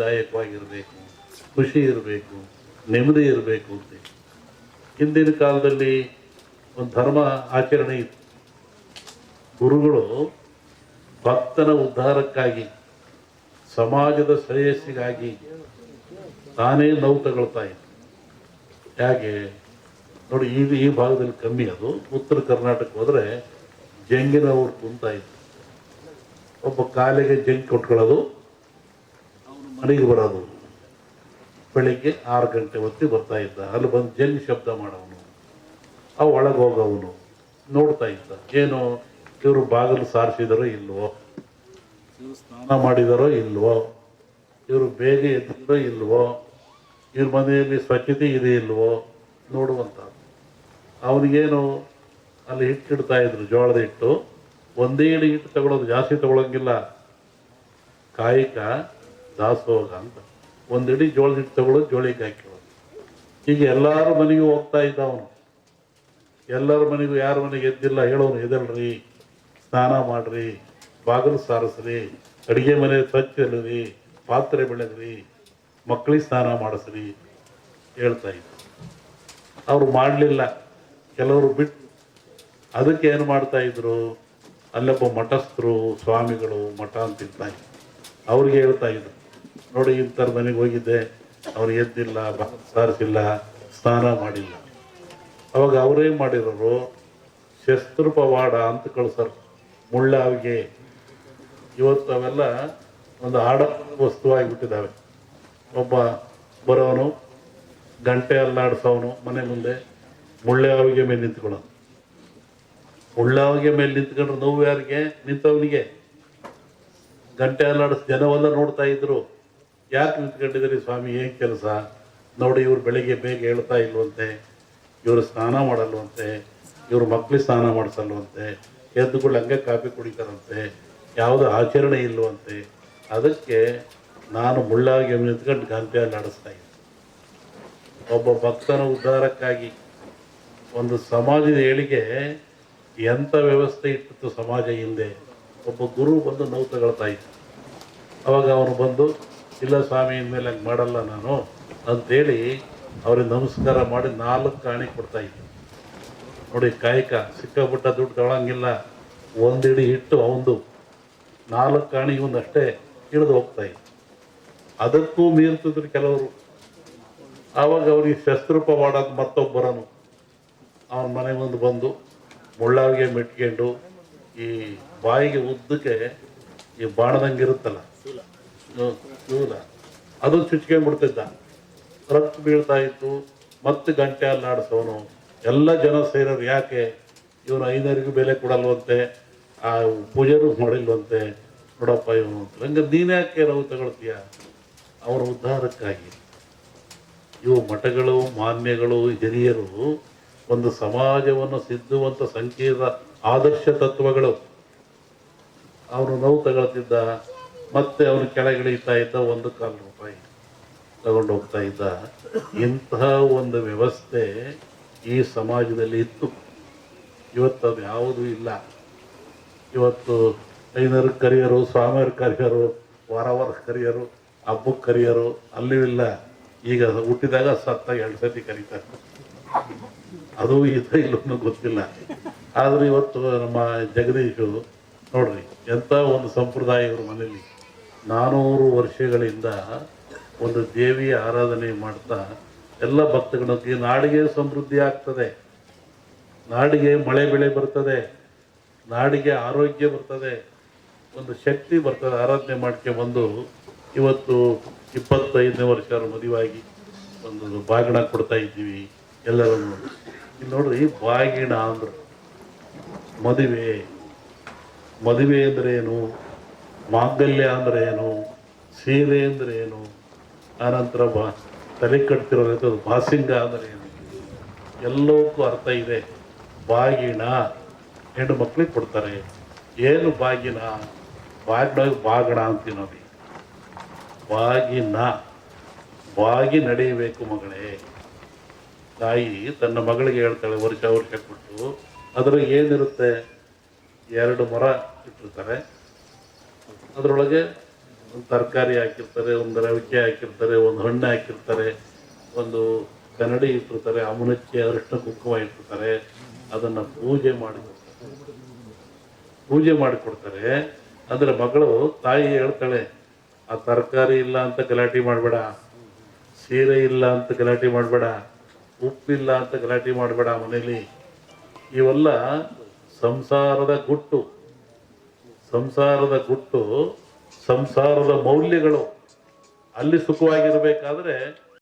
ದಾಯಕವಾಗಿರಬೇಕು ಖುಷಿ ಇರಬೇಕು, ನೆಮ್ಮದಿ ಇರಬೇಕು ಅಂತ. ಹಿಂದಿನ ಕಾಲದಲ್ಲಿ ಒಂದು ಧರ್ಮ ಆಚರಣೆ ಇತ್ತು. ಗುರುಗಳು ಭಕ್ತನ ಉದ್ಧಾರಕ್ಕಾಗಿ, ಸಮಾಜದ ಶ್ರೇಯಸ್ಸಿಗಾಗಿ ತಾನೇ ನೋವು ತಗೊಳ್ತಾ ಇತ್ತು ಹೇಗೆ? ನೋಡಿ, ಈ ಈ ಭಾಗದಲ್ಲಿ ಕಮ್ಮಿ ಅದು. ಉತ್ತರ ಕರ್ನಾಟಕ ಹೋದರೆ ಜಂಗಿನವ್ರು ಕುಂತ ಇತ್ತು ಒಬ್ಬ ಕಾಲಿಗೆ ಜಂಗ್ ಕೊಟ್ಕೊಳ್ಳೋದು ಮನೆಗೆ ಬರೋದು ಬೆಳಿಗ್ಗೆ ಆರು ಗಂಟೆ ಹೊತ್ತಿಗೆ ಬರ್ತಾ ಇದ್ದ. ಅಲ್ಲಿ ಬಂದು ಜಲ್ಲಿ ಶಬ್ದ ಮಾಡೋನು ಅವು ಒಳಗೆ ಹೋಗವನು. ನೋಡ್ತಾ ಇದ್ದ. ಏನು ಇವರು ಬಾಗಿಲು ಸಾರಿಸಿದಾರೋ ಇಲ್ವೋ? ಇವರು ಸ್ನಾನ ಮಾಡಿದಾರೋ ಇಲ್ವೋ? ಇವರು ಬೇಗ ಎದ್ದಿದ್ರೋ ಇಲ್ವೋ? ಇವ್ರ ಮನೆಯಲ್ಲಿ ಸ್ವಚ್ಛತೆ ಇದೆ ಇಲ್ವೋ? ನೋಡುವಂತ ಅವನಿಗೇನು ಅಲ್ಲಿ ಹಿಟ್ಟಿಡ್ತಾ ಇದ್ರು, ಜೋಳದ ಹಿಟ್ಟು. ಒಂದೇ ಹಿಟ್ಟು ತಗೊಳ್ಳೋದು ಜಾಸ್ತಿ ತಗೊಳಂಗಿಲ್ಲ. ಕಾಯಿಕ ದಾಸೋಗ ಅಂತ. ಒಂದು ಇಡೀ ಜೋಳದ ಹಿಟ್ಟು ತಗೊಳ್ಳೋದು ಜೋಳಿಗೆ ಹಾಕಿರೋದು. ಈಗ ಎಲ್ಲರೂ ಮನೆಗೂ ಹೋಗ್ತಾ ಇದ್ದ ಅವನು ಎಲ್ಲರ ಮನೆಗೂ ಯಾರ ಮನೆಗೆ ಎದ್ದಿಲ್ಲ ಹೇಳೋನು ಎದಲ್ರಿ ಸ್ನಾನ ಮಾಡ್ರಿ, ಬಾಗಿಲು ಸಾರಿಸ್ರಿ, ಅಡುಗೆ ಮನೆ ಸ್ವಚ್ಛ ಇಲ್ಲರಿ, ಪಾತ್ರೆ ಬೆಳೆದ್ರಿ ಮಕ್ಕಳಿಗೆ ಸ್ನಾನ ಮಾಡಿಸ್ರಿ, ಹೇಳ್ತಾ ಇದ್ದ ಅವರು ಮಾಡಲಿಲ್ಲ. ಕೆಲವರು ಬಿಟ್ಟು ಅದಕ್ಕೆ ಏನು ಮಾಡ್ತಾ ಇದ್ರು? ಅಲ್ಲೊಬ್ಬ ಮಠಸ್ಥರು, ಸ್ವಾಮಿಗಳು ಮಠ ಇದ್ರು ಅವ್ರಿಗೆ ಹೇಳ್ತಾ ಇದ್ರು. ನೋಡಿ ಇಂಥರ ಮನೆಗೆ ಹೋಗಿದ್ದೆ. ಅವ್ರು ಎದ್ದಿಲ್ಲ ಸಾರಿಸಿಲ್ಲ ಸ್ನಾನ ಮಾಡಿಲ್ಲ. ಅವಾಗ ಅವರೇನು ಮಾಡಿರೋರು ಶಸ್ತ್ರ ಪವಾಡ ಅಂತ ಕಳ್ಸರು. ಮುಳ್ಳಾವಿಗೆ. ಇವತ್ತು ಅವೆಲ್ಲ ಒಂದು ಆಡ ವಸ್ತುವಾಗಿಬಿಟ್ಟಿದ್ದಾವೆ ಒಬ್ಬ ಬರೋನು, ಗಂಟೆ ಅಲ್ಲಾಡಿಸೋನು ಮನೆ ಮುಂದೆ, ಮುಳ್ಳಾವಿಗೆ ಮೇಲೆ ನಿಂತ್ಕೊಳ್ಳೋನು. ಮುಳ್ಳಾವಿಗೆ ಮೇಲೆ ನಿಂತ್ಕೊಂಡ್ರೆ ನೋವು ಯಾರಿಗೆ? ನಿಂತವನಿಗೆ. ಗಂಟೆ ಅಲ್ಲಾಡಿಸ್ ಜನವೆಲ್ಲ ನೋಡ್ತಾ ಇದ್ರು. ಯಾಕೆ ನಿಂತ್ಕೊಂಡಿದ್ದೀರಿ ಸ್ವಾಮಿ? ಏನು ಕೆಲಸ? ನೋಡಿ, ಇವ್ರು ಬೆಳಿಗ್ಗೆ ಬೇಗ ಹೇಳ್ತಾ ಇಲ್ವಂತೆ, ಇವರು ಸ್ನಾನ ಮಾಡಲ್ವಂತೆ, ಇವ್ರ ಮಕ್ಕಳಿಗೆ ಸ್ನಾನ ಮಾಡಿಸಲ್ವಂತೆ ಎದ್ದುಗಳು ಹಂಗೆ ಕಾಫಿ ಕುಡಿತಾರಂತೆ, ಯಾವುದೋ ಆಚರಣೆ ಇಲ್ಲವಂತೆ ಅದಕ್ಕೆ ನಾನು ಮುಳ್ಳಾಗಿ ನಿಂತ್ಕೊಂಡು ಗಂಟೆಯಲ್ಲಿ ಆಡಿಸ್ತಾ ಇದ್ದೆ. ಒಬ್ಬ ಭಕ್ತನ ಉದ್ಧಾರಕ್ಕಾಗಿ ಒಂದು ಸಮಾಜದ ಏಳಿಗೆ ಎಂಥ ವ್ಯವಸ್ಥೆ ಇಟ್ಟಿತ್ತು ಸಮಾಜ ಹಿಂದೆ? ಒಬ್ಬ ಗುರು ಬಂದು ನೋವು ತಗೊಳ್ತಾ ಇದ್ದ. ಅವಾಗ ಅವನು ಬಂದು ಇಲ್ಲ ಸ್ವಾಮಿ, ಇನ್ಮೇಲೆ ಹಂಗೆ ಮಾಡಲ್ಲ ನಾನು ಅಂತೇಳಿ ಅವ್ರಿಗೆ ನಮಸ್ಕಾರ ಮಾಡಿ ನಾಲ್ಕು ಕಾಣಿ ಇದ್ದೆ ನೋಡಿ, ಕಾಯಕ, ಸಿಕ್ಕಾಪಟ್ಟ ದುಡ್ಡು ತಗೊಳಂಗಿಲ್ಲ. ಇಡಿ ಹಿಟ್ಟು ಅವಂದು. ನಾಲ್ಕು ಕಾಣಿ ಇವನಷ್ಟೇ ಇಳಿದು ಹೋಗ್ತಾ ಇದ್ದ ಅದಕ್ಕೂ ಮೀರ್ತಿದ್ರು ಕೆಲವರು. ಆವಾಗ ಅವ್ರಿಗೆ ಶಸ್ತ್ರೂಪ ಮಾಡೋದು ಮತ್ತೊಬ್ಬರನು. ಅವನ ಮನೆ ಮುಂದೆ ಬಂದು ಮುಳ್ಳಾವಿಗೆ ಮೆಟ್ಕೊಂಡು ಈ ಬಾಯಿಗೆ ಉದ್ದಕ್ಕೆ ಈ ಬಾಣದಂಗೆ ಇರುತ್ತಲ್ಲ ಶೂಲ ಅದು ಚುಚ್ಕೊಂಡ್ಬಿಡ್ತಿದ್ದ ರಕ್ತ ಬೀಳ್ತಾ ಇತ್ತು, ಮತ್ತೆ ಗಂಟೆ ಅಲ್ಲಾಡಿಸೋನು ಎಲ್ಲ ಜನ ಸೇರೋರು ಯಾಕೆ? ಇವನು ಐನರಿಗೂ ಬೆಲೆ ಕೊಡಲ್ವಂತೆ, ಆ ಪೂಜೆನೂ ಮಾಡಿಲ್ವಂತೆ. ನೋಡಪ್ಪ ಇವನು ಅಂತ. ಹಂಗೆ ನೀನು ಯಾಕೆ ನಾವು ತಗೊಳ್ತೀಯ? ಅವರ ಉದ್ಧಾರಕ್ಕಾಗಿ. ಇವು ಮಠಗಳು, ಮಾನ್ಯಗಳು, ಹಿರಿಯರು ಒಂದು ಸಮಾಜವನ್ನು ಸಿದ್ಧುವಂತ ಸಂಕೀರ್ಣ ಆದರ್ಶ ತತ್ವಗಳು. ಅವನು ನೋವು ತಗೊಳ್ತಿದ್ದ. ಮತ್ತೆ ಅವನು ಕೆಳಗಿಳಿತಾ ಇದ್ದ ಒಂದು ಕಾಲು ರೂಪಾಯಿ ತಗೊಂಡು ಹೋಗ್ತಾ ಇದ್ದ. ಇಂತಹ ಒಂದು ವ್ಯವಸ್ಥೆ ಈ ಸಮಾಜದಲ್ಲಿ ಇತ್ತು. ಇವತ್ತು ಅದು ಯಾವುದೂ ಇಲ್ಲ. ಇವತ್ತು ಐನರ್ ಕರಿಯರು, ಸ್ವಾಮಿಯರ್ ಕರಿಯರು ವಾರ ವಾರ ಕರಿಯರು, ಹಬ್ಬಕ್ಕೆ ಕರಿಯರು, ಅಲ್ಲೂ ಇಲ್ಲ. ಈಗ ಹುಟ್ಟಿದಾಗ ಸತ್ತ ಎರಡು ಸತಿ ಕರೀತಾರೆ. ಅದು ಇದು ಇಲ್ಲೂ ಗೊತ್ತಿಲ್ಲ. ಆದರೆ ಇವತ್ತು ನಮ್ಮ ಜಗದೀಶು ನೋಡ್ರಿ, ಎಂಥ ಒಂದು ಸಂಪ್ರದಾಯ ಇವ್ರ ಮನೇಲಿ. ನಾನೂರು ವರ್ಷಗಳಿಂದ ಒಂದು ದೇವಿಯ ಆರಾಧನೆ ಮಾಡ್ತಾ ಎಲ್ಲ ಭಕ್ತಗಳಿಗೆ ನಾಡಿಗೆ ಸಮೃದ್ಧಿ ಆಗ್ತದೆ. ನಾಡಿಗೆ ಮಳೆ ಬೆಳೆ ಬರ್ತದೆ. ನಾಡಿಗೆ ಆರೋಗ್ಯ ಬರ್ತದೆ. ಒಂದು ಶಕ್ತಿ ಬರ್ತದೆ. ಆರಾಧನೆ ಮಾಡ್ಕೆ ಬಂದು ಇವತ್ತು ಇಪ್ಪತ್ತೈದನೇ ವರ್ಷ ಮದುವಾಗಿ ಒಂದು ಬಾಗಿಣ ಕೊಡ್ತಾ ಇದ್ದೀವಿ ಎಲ್ಲರನ್ನು. ಇಲ್ಲಿ ನೋಡ್ರಿ ಬಾಗಿಣ ಅಂದರು ಮದುವೆ. ಮದುವೆ ಅಂದರೆ ಏನು? ಮಾಂಗಲ್ಯ ಅಂದ್ರೆ ಏನು? ಸೀರೆ ಅಂದ್ರೆ ಏನು? ಆನಂತರ ಬಾ, ತಲೆ ಕಟ್ತಿರೋ ಬಾಸಿಂಗ ಅಂದ್ರೆ ಏನು? ಎಲ್ಲವಕ್ಕೂ ಅರ್ಥ ಇದೆ. ಬಾಗಿನ ಹೆಣ್ಣು ಮಕ್ಕಳಿಗೆ ಕೊಡ್ತಾರೆ. ಏನು ಬಾಗಿನ ಬಾಗಿನ ಬಾಗಣ ಅಂತೀವಿ ನೋಡಿ ಬಾಗಿನ ಬಾಗಿ ನಡೆಯಬೇಕು ಮಗಳೇ. ತಾಯಿ ತನ್ನ ಮಗಳಿಗೆ ಹೇಳ್ತಾಳೆ, ವರ್ಷ ವರ್ಷ ಕೊಟ್ಟು. ಅದ್ರಾಗ ಏನಿರುತ್ತೆ? ಎರಡು ಮರ ಇಟ್ಟಿರ್ತಾರೆ. ಅದರೊಳಗೆ ಒಂದು ತರಕಾರಿ ಹಾಕಿರ್ತಾರೆ, ಒಂದು ರವಿಕೆ ಹಾಕಿರ್ತಾರೆ, ಒಂದು ಹಣ್ಣು ಹಾಕಿರ್ತಾರೆ, ಒಂದು ಕನ್ನಡಿ ಇಟ್ಟಿರ್ತಾರೆ ಅಮುನಕ್ಕೆ ಅರಿಶಿನ ಕುಂಕುಮ ಇಟ್ಟಿರ್ತಾರೆ, ಅದನ್ನು ಪೂಜೆ ಮಾಡಿ ಪೂಜೆ ಮಾಡಿಕೊಡ್ತಾರೆ. ಅದರ ಮಗಳು, ತಾಯಿ ಹೇಳ್ತಾಳೆ, ಆ ತರಕಾರಿ ಇಲ್ಲ ಅಂತ ಗಲಾಟೆ ಮಾಡಬೇಡ, ಸೀರೆ ಇಲ್ಲ ಅಂತ ಗಲಾಟೆ ಮಾಡಬೇಡ, ಉಪ್ಪಿಲ್ಲ ಅಂತ ಗಲಾಟೆ ಮಾಡಬೇಡ ಮನೇಲಿ. ಇವೆಲ್ಲ ಸಂಸಾರದ ಗುಟ್ಟು. ಸಂಸಾರದ ಗುಟ್ಟು ಸಂಸಾರದ ಮೌಲ್ಯಗಳು ಅಲ್ಲಿ ಸುಖವಾಗಿರ್ಬೇಕಾದ್ರೆ